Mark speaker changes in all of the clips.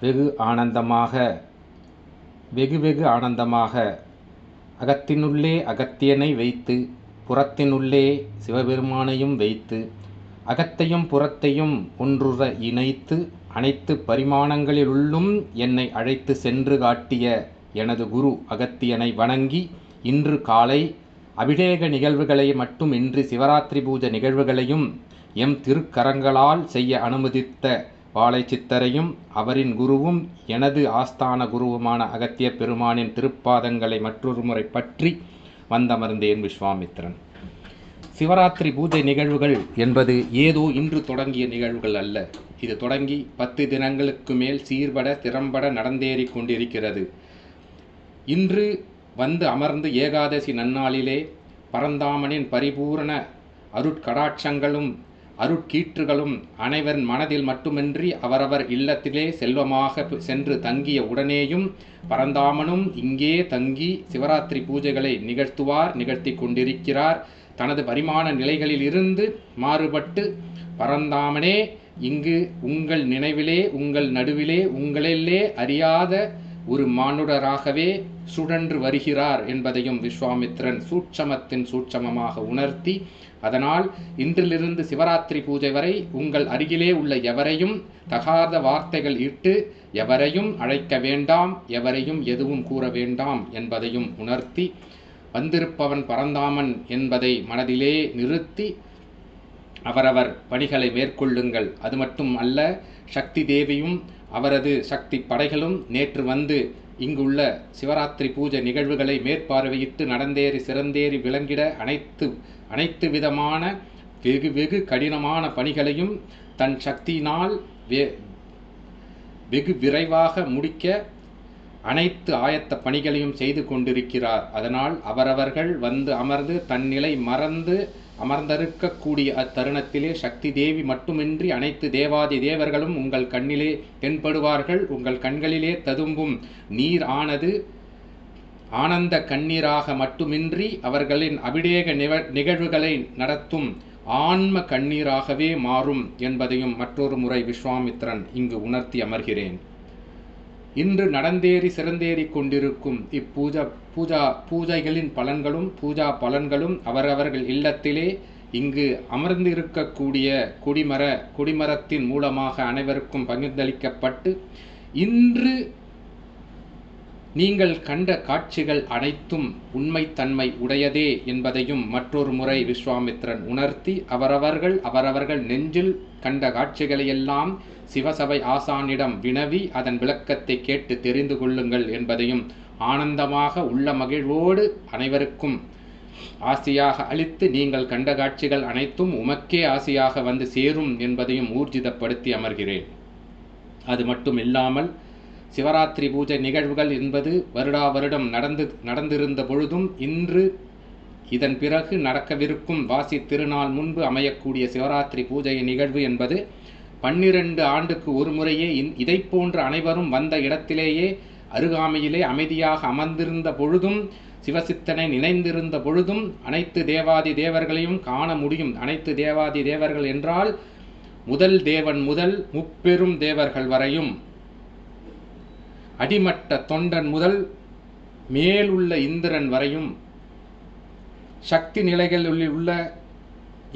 Speaker 1: வெகு ஆனந்தமாக வெகு வெகு ஆனந்தமாக அகத்தினுள்ளே அகத்தியனை வைத்து புறத்தினுள்ளே சிவபெருமானையும் வைத்து அகத்தையும் புறத்தையும் ஒன்றுற இணைத்து அனைத்து பரிமாணங்களிலுள்ளும் என்னை அழைத்து சென்று காட்டிய எனது குரு அகத்தியனை வணங்கி இன்று காலை அபிஷேக நிகழ்வுகளை மட்டுமின்றி சிவராத்திரி பூஜை நிகழ்வுகளையும் எம் திருக்கரங்களால் செய்ய அனுமதித்த பாலை சித்தரையும் அவரின் குருவும் எனது ஆஸ்தான குருவுமான அகத்திய பெருமானின் திருப்பாதங்களை மற்றொரு முறை பற்றி வந்தமர்ந்தேன் விஸ்வாமித்திரன். சிவராத்திரி பூஜை நிகழ்வுகள் என்பது ஏதோ இன்று தொடங்கிய நிகழ்வுகள் அல்ல. இது தொடங்கி பத்து தினங்களுக்கு மேல் சீர்பட திறம்பட நடந்தேறி கொண்டிருக்கிறது. இன்று வந்து அமர்ந்து ஏகாதசி நன்னாளிலே பரந்தாமனின் பரிபூரண அருட்கடாட்சங்களும் அருட்கீற்றுகளும் அனைவர் மனதில் மட்டுமின்றி அவரவர் இல்லத்திலே செல்வமாக சென்று தங்கிய உடனேயும் பரந்தாமனும் இங்கே தங்கி சிவராத்திரி பூஜைகளை நிகழ்த்துவார் நிகழ்த்தி கொண்டிருக்கிறார். தனது பரிமாண நிலைகளில் இருந்து மாறுபட்டு பரந்தாமனே இங்கு உங்கள் நினைவிலே உங்கள் நடுவிலே உங்களிலே அறியாத ஒரு மானுடராகவே சுழன்று வருகிறார் என்பதையும் விஸ்வாமித்திரன் சூட்சமத்தின் சூட்சமமாக உணர்த்தி அதனால் இன்றிலிருந்து சிவராத்திரி பூஜை வரை உங்கள் அருகிலே உள்ள எவரையும் தகாத வார்த்தைகள் இட்டு எவரையும் அழைக்க வேண்டாம் எவரையும் எதுவும் கூற வேண்டாம் என்பதையும் உணர்த்தி வந்திருப்பவன் பரந்தாமன் என்பதை மனதிலே நிறுத்தி அவரவர் பணிகளை மேற்கொள்ளுங்கள். அது மட்டும் அல்ல சக்தி தேவியும் அவரது சக்தி படைகளும் நேற்று வந்து இங்குள்ள சிவராத்திரி பூஜை நிகழ்வுகளை மேற்பார்வையிட்டு நடந்தேறி சிறந்தேறி விளங்கிட அனைத்து அனைத்து விதமான வெகு வெகு கடினமான பணிகளையும் தன் சக்தியினால் வே வெகு விரைவாக முடிக்க அனைத்து ஆயத்த பணிகளையும் செய்து கொண்டிருக்கிறார். அதனால் அவரவர்கள் வந்து அமர்ந்து தன்னிலை மறந்து அமர்ந்திருக்கக்கூடிய அத்தருணத்திலே சக்தி தேவி மட்டுமின்றி அனைத்து தேவாதி தேவர்களும் உங்கள் கண்ணிலே தென்படுவார்கள். உங்கள் கண்களிலே ததும்பும் நீர் ஆனது ஆனந்த கண்ணீராக மட்டுமின்றி அவர்களின் அபிடேக நிகழ்வுகளை நடத்தும் ஆன்ம கண்ணீராகவே மாறும் என்பதையும் மற்றொரு முறை விஸ்வாமித்திரன் இங்கு உணர்த்தி அமர்கிறேன். இன்று நடந்தேறி சிறந்தேறி கொண்டிருக்கும் இப்பூஜா பூஜா பூஜைகளின் பலன்களும் பூஜா பலன்களும் அவரவர்கள் இல்லத்திலே இங்கு அமர்ந்திருக்கக்கூடிய கொடிமர கொடிமரத்தின் மூலமாக அனைவருக்கும் பகிர்ந்தளிக்கப்பட்டு இன்று நீங்கள் கண்ட காட்சிகள் அனைத்தும் உண்மைத்தன்மை உடையதே என்பதையும் மற்றொரு முறை விஸ்வாமித்திரன் உணர்த்தி அவரவர்கள் அவரவர்கள் நெஞ்சில் கண்ட காட்சிகளையெல்லாம் சிவசபை ஆசானிடம் வினவி அதன் விளக்கத்தை கேட்டு தெரிந்து கொள்ளுங்கள் என்பதையும் ஆனந்தமாக உள்ள மகிழ்வோடு அனைவருக்கும் ஆசியாக அளித்து நீங்கள் கண்ட காட்சிகள் அனைத்தும் உமக்கே ஆசியாக வந்து சேரும் என்பதையும் ஊர்ஜிதப்படுத்தி அமர்கிறேன். அது மட்டும் இல்லாமல் சிவராத்திரி பூஜை நிகழ்வுகள் என்பது வருடா வருடம் நடந்து நடந்திருந்த பொழுதும் இன்று இதன் பிறகு நடக்கவிருக்கும் வாசி திருநாள் முன்பு அமையக்கூடிய சிவராத்திரி பூஜை நிகழ்வு என்பது பன்னிரண்டு ஆண்டுக்கு ஒரு முறையே இதை போன்ற அனைவரும் வந்த இடத்திலேயே அருகாமையிலே அமைதியாக அமர்ந்திருந்த பொழுதும் சிவசித்தனை நினைந்திருந்த பொழுதும் அனைத்து தேவாதி தேவர்களையும் காண முடியும். அனைத்து தேவாதி தேவர்கள் என்றால் முதல் தேவன் முதல் முப்பெரும் தேவர்கள் வரையும். அடிமட்ட தொண்டன் முதல் மேலுள்ள இந்திரன் வரையும். சக்தி நிலைகளில் உள்ள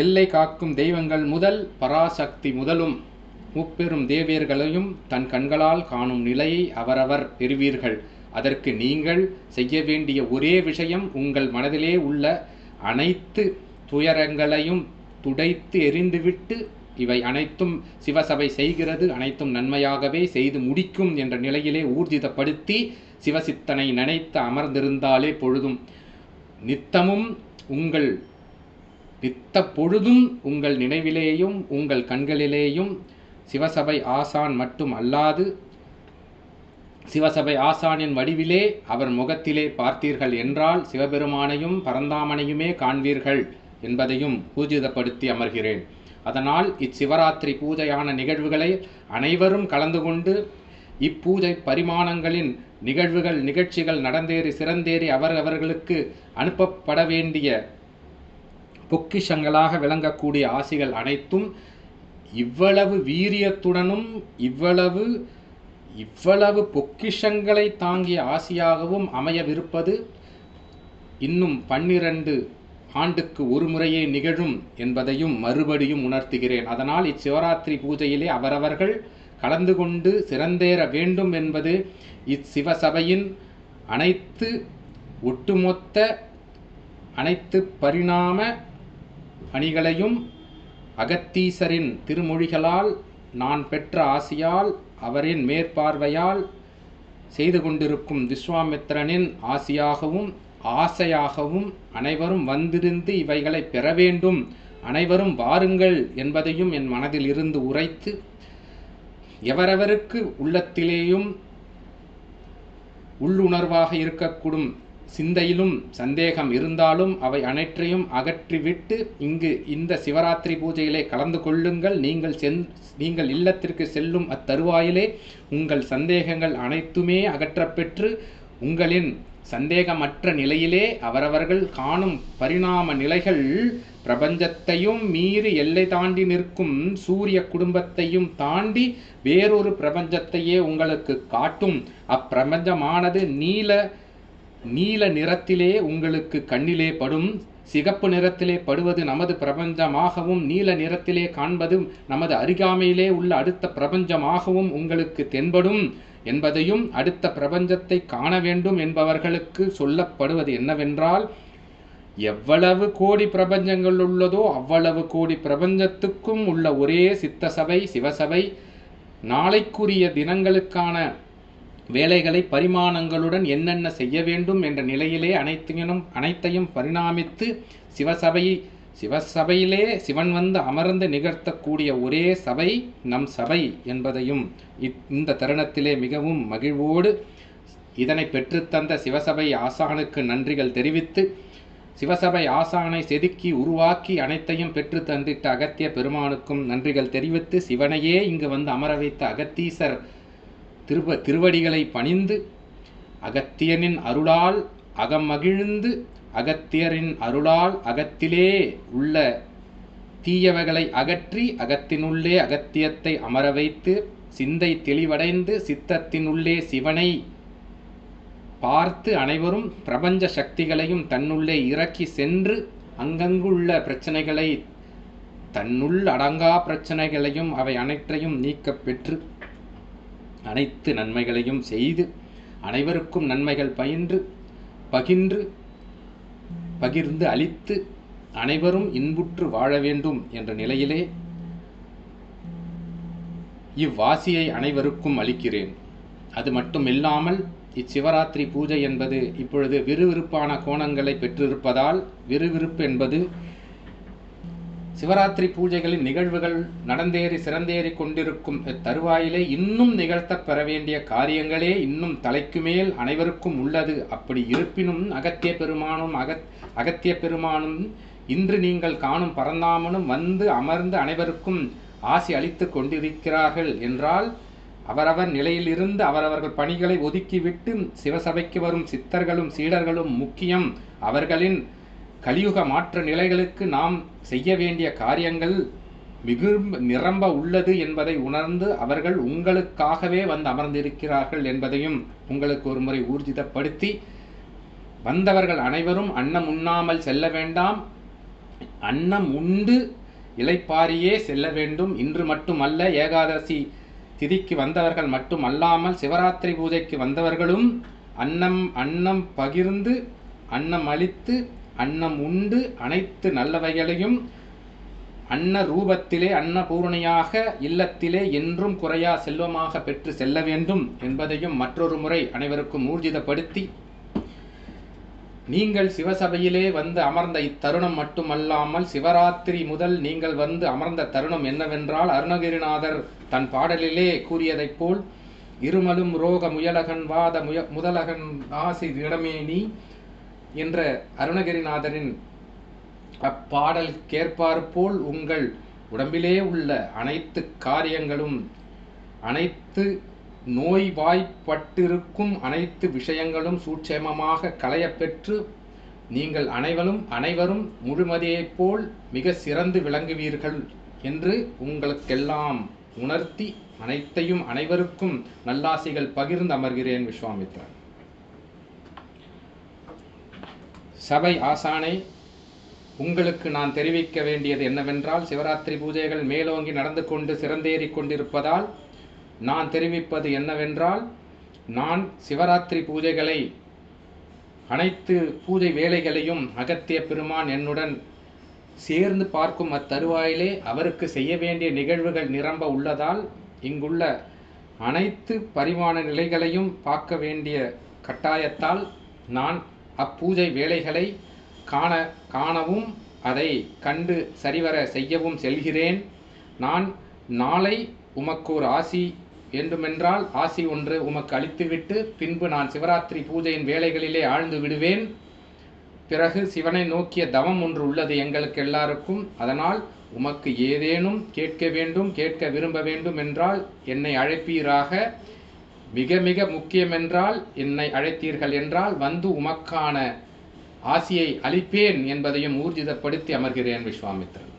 Speaker 1: எல்லை காக்கும் தெய்வங்கள் முதல் பராசக்தி முதலும் முப்பெரும் தேவியர்களையும் தன் கண்களால் காணும் நிலையை அவரவர் பெறுவீர்கள். அதற்கு நீங்கள் செய்ய வேண்டிய ஒரே விஷயம் உங்கள் மனதிலே உள்ள அனைத்து துயரங்களையும் துடைத்து எரிந்துவிட்டு இவை அனைத்தும் சிவசபை செய்கிறது அனைத்தும் நன்மையாகவே செய்து முடிக்கும் என்ற நிலையிலே ஊர்ஜிதப்படுத்தி சிவசித்தனை நினைத்து அமர்ந்திருந்தாலே பொழுதும். நித்தமும் உங்கள் பித்த பொழுதும் உங்கள் நினைவிலேயும் உங்கள் கண்களிலேயும் சிவசபை ஆசான் மட்டும் அல்லாது சிவசபை ஆசானின் வடிவிலே அவர் முகத்திலே பார்த்தீர்கள் என்றால் சிவபெருமானையும் பரந்தாமனையுமே காண்பீர்கள் என்பதையும் பூஜிதப்படுத்தி அமர்கிறேன். அதனால் இச்சிவராத்திரி பூஜையான நிகழ்வுகளை அனைவரும் கலந்து கொண்டு இப்பூஜை பரிமாணங்களின் நிகழ்வுகள் நிகழ்ச்சிகள் நடந்தேறி சிறந்தேறி அவர் அவர்களுக்கு அனுப்பப்பட வேண்டிய பொக்கிஷங்களாக விளங்கக்கூடிய ஆசிகள் அனைத்தும் இவ்வளவு வீரியத்துடனும் இவ்வளவு இவ்வளவு பொக்கிஷங்களை தாங்கிய ஆசியாகவும் அமையவிருப்பது இன்னும் பன்னிரண்டு ஆண்டுக்கு ஒரு முறையே நிகழும் என்பதையும் மறுபடியும் உணர்த்துகிறேன். அதனால் இச்சிவராத்திரி பூஜையிலே அவரவர்கள் கலந்து கொண்டு சிறந்தேற வேண்டும் என்பது இச்சிவசபையின் அனைத்து ஒட்டுமொத்த அனைத்து பரிணாம அணிகளையும் அகத்தீசரின் திருமொழிகளால் நான் பெற்ற ஆசியால் அவரின் மேற்பார்வையால் செய்து கொண்டிருக்கும் விஸ்வாமித்திரனின் ஆசியாகவும் ஆசையாகவும் அனைவரும் வந்திருந்து இவைகளை பெற வேண்டும். அனைவரும் வாருங்கள் என்பதையும் என் மனதில் இருந்து உரைத்து எவரவருக்கு உள்ளத்திலேயும் உள்ளுணர்வாக இருக்கக்கூடும். சிந்தையிலும் சந்தேகம் இருந்தாலும் அவை அனைற்றையும் அகற்றிவிட்டு இங்கு இந்த சிவராத்திரி பூஜையிலே கலந்து கொள்ளுங்கள். நீங்கள் சென் நீங்கள் இல்லத்திற்கு செல்லும் அத்தருவாயிலே உங்கள் சந்தேகங்கள் அனைத்துமே அகற்றப்பெற்று உங்களின் சந்தேகமற்ற நிலையிலே அவரவர்கள் காணும் பரிணாம நிலைகள் பிரபஞ்சத்தையும் மீறி எல்லை தாண்டி நிற்கும் சூரிய குடும்பத்தையும் தாண்டி வேறொரு பிரபஞ்சத்தையே உங்களுக்கு காட்டும். அப்பிரபஞ்சமானது நீல நீல நிறத்திலே உங்களுக்கு கண்ணிலே படும். சிகப்பு நிறத்திலே படுவது நமது பிரபஞ்சமாகவும் நீல நிறத்திலே காண்பது நமது அருகாமையிலே உள்ள அடுத்த பிரபஞ்சமாகவும் உங்களுக்கு தென்படும். என்பதையும் அடுத்த பிரபஞ்சத்தை காண வேண்டும் என்பவர்களுக்கு சொல்லப்படுவது என்னவென்றால் எவ்வளவு கோடி பிரபஞ்சங்கள் உள்ளதோ அவ்வளவு கோடி பிரபஞ்சத்துக்கும் உள்ள ஒரே சித்த சபை சிவசபை நாளைக்குரிய தினங்களுக்கான வேலைகளை பரிமாணங்களுடன் என்னென்ன செய்ய வேண்டும் என்ற நிலையிலே அனைத்தையும் அனைத்தையும் பரிணாமித்து சிவசபை சிவசபையிலே சிவன் வந்து அமர்ந்து நிகழ்த்தக்கூடிய ஒரே சபை நம் சபை என்பதையும் இந்த தருணத்திலே மிகவும் மகிழ்வோடு இதனை பெற்றுத்தந்த சிவசபை ஆசானுக்கு நன்றிகள் தெரிவித்து சிவசபை ஆசானை செதுக்கி உருவாக்கி அனைத்தையும் பெற்று தந்திட்ட அகத்திய பெருமானுக்கும் நன்றிகள் தெரிவித்து சிவனையே இங்கு வந்து அமர வைத்த அகத்தீசர் திருவ திருவடிகளை பணிந்து அகத்தியனின் அருளால் அகமகிழ்ந்து அகத்தியரின் அருளால் அகத்திலே உள்ள தீயவைகளை அகற்றி அகத்தினுள்ளே அகத்தியத்தை அமர வைத்து சிந்தை தெளிவடைந்து சித்தத்தினுள்ளே சிவனை பார்த்து அனைவரும் பிரபஞ்ச சக்திகளையும் தன்னுள்ளே இறக்கி சென்று அங்கங்குள்ள பிரச்சனைகளை தன்னுள் அடங்கா பிரச்சனைகளையும் அவை அனைத்தையும் நீக்கப் பெற்று அனைத்து நன்மைகளையும் செய்து அனைவருக்கும் நன்மைகள் பயின்று பகின்று பகிர்ந்து அளித்து அனைவரும் இன்புற்று வாழ வேண்டும் என்ற நிலையிலே இவ்வாசியை அனைவருக்கும் அளிக்கிறேன். அது மட்டுமில்லாமல் இச்சிவராத்திரி பூஜை என்பது இப்பொழுது விறுவிறுப்பான கோணங்களை பெற்றிருப்பதால் விறுவிறுப்பு என்பது சிவராத்திரி பூஜைகளின் நிகழ்வுகள் நடந்தேறி சிறந்தேறி கொண்டிருக்கும் தருவாயிலே இன்னும் நிகழ்த்தப் பெற வேண்டிய காரியங்களே இன்னும் தலைக்கு மேல் அனைவருக்கும் உள்ளது. அப்படி இருப்பினும் அகத்திய பெருமானும் அகத் அகத்திய பெருமானும் இன்று நீங்கள் காணும் பரந்தாமனும் வந்து அமர்ந்து அனைவருக்கும் ஆசி அளித்து கொண்டிருக்கிறார்கள் என்றால் அவரவர் நிலையிலிருந்து அவரவர்கள் பணிகளை ஒதுக்கிவிட்டு சிவசபைக்கு வரும் சித்தர்களும் சீடர்களும் முக்கியம் அவர்களின் கலியுக மாற்ற நிலைகளுக்கு நாம் செய்ய வேண்டிய காரியங்கள் மிகும் நிரம்ப உள்ளது என்பதை உணர்ந்து அவர்கள் உங்களுக்காகவே வந்து அமர்ந்திருக்கிறார்கள் என்பதையும் உங்களுக்கு ஒருமுறை ஊர்ஜிதப்படுத்தி வந்தவர்கள் அனைவரும் அன்னம் உண்ணாமல் செல்ல வேண்டாம். அன்னம் உண்டு இலைப்பாரியே செல்ல வேண்டும். இன்று மட்டுமல்ல ஏகாதசி திதிக்கு வந்தவர்கள் மட்டும் அல்லாமல் சிவராத்திரி பூஜைக்கு வந்தவர்களும் அன்னம் அன்னம் பகிர்ந்து அன்னம் அளித்து அன்னம் உண்டு அனைத்து நல்லவைகளையும் அன்ன ரூபத்திலே அன்னபூரணியாக இல்லத்திலே என்றும் குறையா செல்வமாக பெற்று செல்ல வேண்டும் என்பதையும் மற்றொரு முறை அனைவருக்கும் ஊர்ஜிதப்படுத்தி நீங்கள் சிவசபையிலே வந்து அமர்ந்த இத்தருணம் மட்டுமல்லாமல் சிவராத்திரி முதல் நீங்கள் வந்து அமர்ந்த தருணம் என்னவென்றால் அருணகிரிநாதர் தன் பாடலிலே கூறியதைப் போல் இருமலும் ரோக முயலகன் வாத முய முதலகன் ஆசி இடமேனி என்ற அருணகிரிநாதரின் அப்பாடல் போல் உங்கள் உடம்பிலே உள்ள அனைத்து காரியங்களும் அனைத்து நோய்வாய்ப்பட்டிருக்கும் அனைத்து விஷயங்களும் சூட்சேமமாக களையப்பெற்று நீங்கள் அனைவரும் அனைவரும் முழுமதியைப் போல் மிக சிறந்து விளங்குவீர்கள் என்று உங்களுக்கெல்லாம் உணர்த்தி அனைத்தையும் அனைவருக்கும் நல்லாசிகள் பகிர்ந்து அமர்கிறேன் விஸ்வாமித்ரன். சபை ஆசானை உங்களுக்கு நான் தெரிவிக்க வேண்டியது என்னவென்றால் சிவராத்திரி பூஜைகள் மேலோங்கி நடந்து கொண்டு சிறந்தேறி கொண்டிருப்பதால் நான் தெரிவிப்பது என்னவென்றால் நான் சிவராத்திரி பூஜைகளை அனைத்து பூஜை வேலைகளையும் அகத்திய பெருமான் என்னுடன் சேர்ந்து பார்க்கும் அத்தருவாயிலே அவருக்கு செய்ய வேண்டிய நிகழ்வுகள் நிரம்ப உள்ளதால் இங்குள்ள அனைத்து பரிமாண நிலைகளையும் பார்க்க வேண்டிய கட்டாயத்தால் நான் அப்பூஜை வேலைகளை காண காணவும் அதை கண்டு சரிவர செய்யவும் செல்கிறேன். நான் நாளை உமக்கு ஒரு ஆசி வேண்டுமென்றால் ஆசி ஒன்று உமக்கு அளித்துவிட்டு பின்பு நான் சிவராத்திரி பூஜையின் வேலைகளிலே ஆழ்ந்து விடுவேன். பிறகு சிவனை நோக்கிய தவம் ஒன்று உள்ளது எங்களுக்கு எல்லாருக்கும். அதனால் உமக்கு ஏதேனும் கேட்க வேண்டும் கேட்க விரும்ப வேண்டும் என்றால் என்னை அழைப்பீராக. மிக மிக முக்கியமென்றால் என்னை அழைத்தீர்கள் என்றால் வந்து உமக்கான ஆசியை அளிப்பேன் என்பதையும் ஊர்ஜிதப்படுத்தி அமர்கிறேன் விஸ்வாமித்திரன்